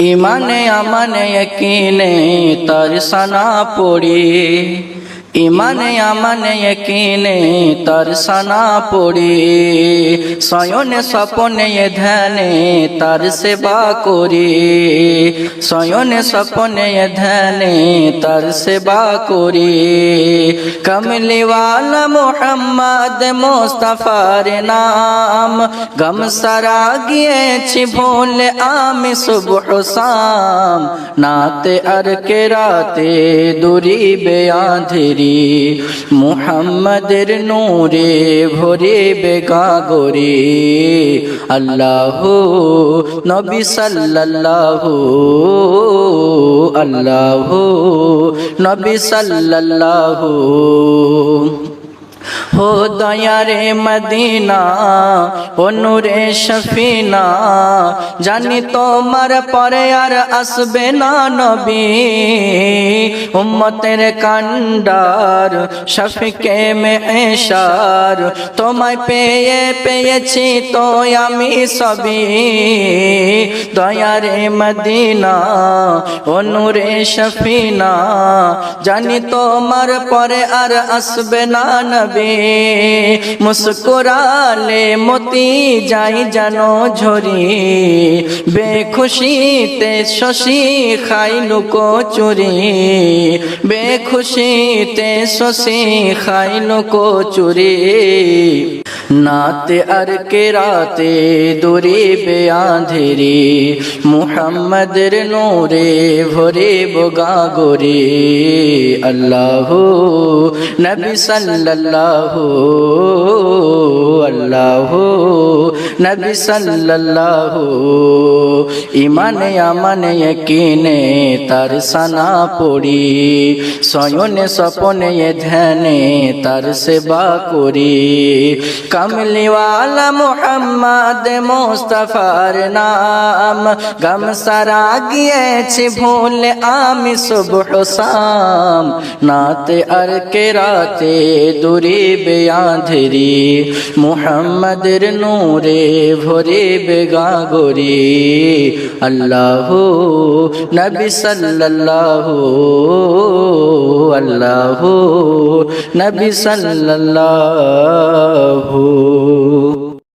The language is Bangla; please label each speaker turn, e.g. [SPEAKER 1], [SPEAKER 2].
[SPEAKER 1] ইমানে আমানে কিনে তার সানা পড়ি। ইমানে আমানে কিনে তার সানা পড়ি শয়নে স্বপনে ধ্যানে তার সেবা করি শয়নে স্বপনে ধ্যানে তার সেবা করি। কমলিওয়ালা মোহাম্মদ মোস্তফার নাম গম সারা গিয়েছি ভুলে আমি শুভ শাম নাতে আর কে রাতে দুরি বেয়াধেরি মুহাম্মদের নূরে ভরে বেগাগরে আল্লাহ নবী সাল্লাল্লাহু আল্লাহ নবী সাল্লাল্লাহু। হো দয়ারে মদিনা ও নূরে শফিনা জানি তোমার পরে আর আসবে না নবী উম্মতের কান্ডার শফিকে মে এশার তোমায় পেয়ে পেয়েছি তো আমি সবই দয়ারে মদিনা ও নূরে শফিনা জানি তোমার পরে আর আসবে না নবী মুস্কুরালে মতি যাই জানো ঝরি, বেখুশিতে শশী খাই লুকো চুরি, বেখুশিতে শশী খাই লুকো চুরি। নাতে আর কে রাতে দূরে বেআধেরি মুহাম্মদের নোরে ভরে বগা গোরে আল্লাহ নবী সাল্লাল্লাহু আল্লাহ নবী সাল্লাল্লাহু ইমানে আমানে কিনে তার সানা পড়ি শয়নে স্বপনে ধ্যানে তার সেবা করি কমলিওয়ালা মোহাম্মদ মোস্তফার নাম গম সারা গিয়েছি ভুলে আমি শুভ শাম নাতে আর কে রাতে দূরে বেয়াধেরি মোহাম্মদের নূরে ভরে বেগাগরি। আল্লাহ নবী সাল্লাল্লাহু আল্লাহ নবী সাল্লাল্লাহু।